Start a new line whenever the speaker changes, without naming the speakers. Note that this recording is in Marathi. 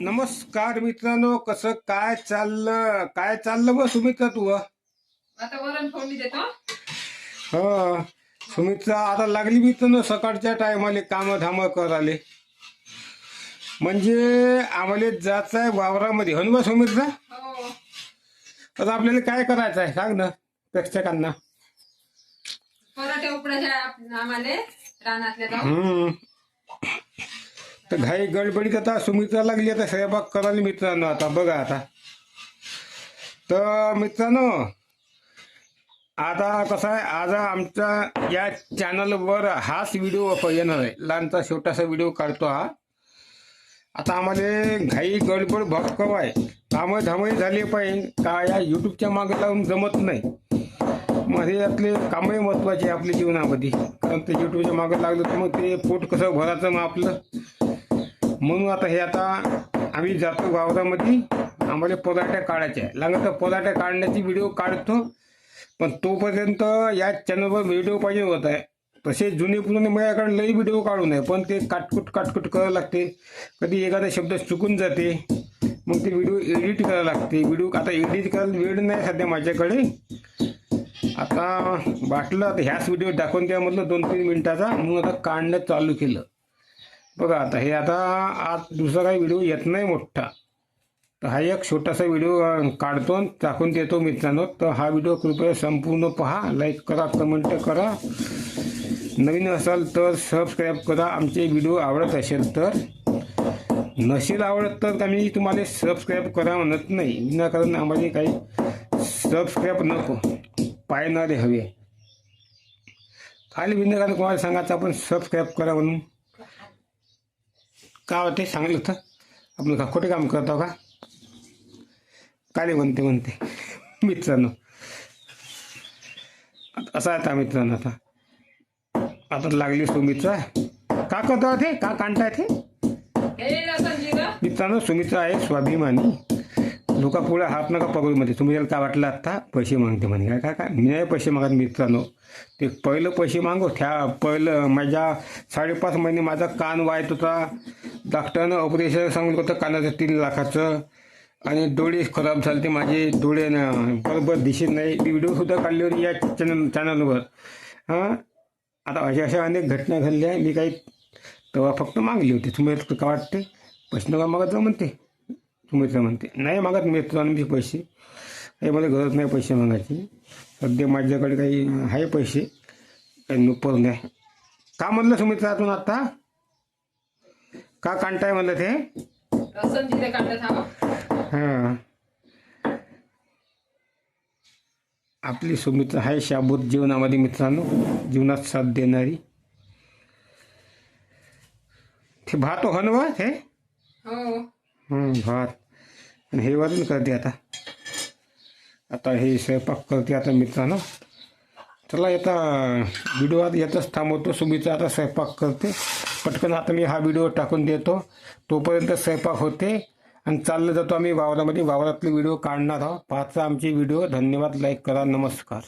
नमस्कार मित्रांनो कसं काय चाललं? काय चाललं बस सुमित्रा तू
आता वरण फोडणी देतो.
हा. सुमित्रा आता लागली मित्रांनो सकाळच्या टायमाले काम धाम कराले म्हणजे आम्हाला जायचं आहे वावरामध्ये हो ना बा सुमित्रा
हो.
आता आपल्याला काय करायचं आहे सांग ना प्रेक्षकांना.
पराठे उकडायचे आप- आम्हाला रानातल्या जाऊन.
हम्म. तर घाई गडबडीत आता सुमित्रा लागली आता स्वयंपाक करायला मित्रांनो आता बघा आता. तर मित्रांनो आता कसं आहे आज आमच्या या चॅनलवर हाच व्हिडिओ येणार आहे. लहानचा छोटासा व्हिडिओ काढतो हा. आता आम्हाला घाई गडबड भक्कव आहे. कामं धामही झाली पाहिजे. का या यूट्यूबच्या मागे लावून जमत नाही? मग यातले कामही महत्त्वाचे आपल्या जीवनामध्ये. कारण ते युट्यूबच्या मागे लागलं तर मग ते पोट कसं भरायचं मग आपलं? म्हणून आता हे आता आम्ही जातो वावरामध्ये आम्हाला पोलाट्या काढायच्या आहे लागलं तर काढण्याची व्हिडिओ काढतो. पण तोपर्यंत या चॅनलवर व्हिडिओ पाहिजे होत आहे. तसे जुने पुराणे माझ्याकडे लई व्हिडिओ काढू नये पण ते काटकुट काटकुट करावं लागते. कधी एखादा शब्द चुकून जाते. मग ते व्हिडिओ एडिट करावं लागते. व्हिडिओ आता एडिट करायला वेळ नाही सध्या माझ्याकडे. आता वाटलं आता ह्याच व्हिडिओ दाखवून द्या म्हटलं दोन तीन मिनिटाचा. म्हणून आता काढणं चालू केलं. बघा आता हे आता आज दुसरा काही व्हिडिओ येत नाही मोठा. तर हा एक छोटासा व्हिडिओ काढतो टाकून देतो मित्रांनो. तर हा व्हिडिओ कृपया संपूर्ण पहा. लाईक करा कमेंट करा. नवीन असाल तर सबस्क्राईब करा. आमचे व्हिडिओ आवडत असेल तर. नसेल आवडत तर आम्ही तुम्हाला सबस्क्राईब करा म्हणत नाही. विनाकारण आम्हाला काही सबस्क्राईब नको. पाहणारे हवे. खाली विनाकारण कोणाला सांगायचं? आपण सबस्क्राईब करा म्हणून. का होते सांगलं तर आपण का खोटे काम करतो का? काय म्हणते म्हणते. मित्रांनो. असं आता मित्रांनो आता. आता लागली सुमित्रा का करतो ते? का काढताय ते? मित्रांनो सुमित्रा आहे स्वाभिमानी. लोका पुढे हात नका पकडू मध्ये तुम्ही त्याला काय वाटलं आत्ता पैसे मागते म्हणे. काय काय काय? मी नाही पैसे मागत मित्रांनो. ते पहिलं पैसे मागो त्या पहिलं माझ्या साडेपाच महिने माझा कान वायत होता. डॉक्टरनं ऑपरेशन सांगितलं होतं कानाचं तीन लाखाचं. आणि डोळे खराब झाले ते माझे. डोळे ना बरोबर दिसत नाही. ती व्हिडिओसुद्धा काढले होते या चॅनल चॅनलवर हां? आता अशा अशा अनेक घटना घडल्या. मी काही तेव्हा फक्त मागली होती. तुम्ही का वाटते पैसे नका मागत जा म्हणते. तुम्ही तर म्हणते नाही मागत मित्रांनो मी पैसे. काही मला गरज नाही पैसे मागायची. सध्या माझ्याकडे काही आहे पैसे काही नुपर नाही का म्हणलं सुमित्रातून आता? का काढताय म्हणलं ते? हां. आपली सुमित्रा आहे शाबूत जीवनामध्ये मित्रांनो जीवनात साथ देणारी. ते भात हो ना बा हे
हो
हं, भात. आणि हे वरण करते आता. आता हे स्वयंपाक करते आता मित्रांनो. चला आता व्हिडिओ आता येतच थांबवतो. सुमीचा आता स्वयंपाक करते. पटकन आता मी हा व्हिडिओ टाकून देतो. तोपर्यंत स्वयंपाक होते. आणि चाललं जातो आम्ही वावरामध्ये. वावरातले व्हिडिओ काढणार आहोत. पाहता आमचे व्हिडिओ धन्यवाद. लाईक करा. नमस्कार.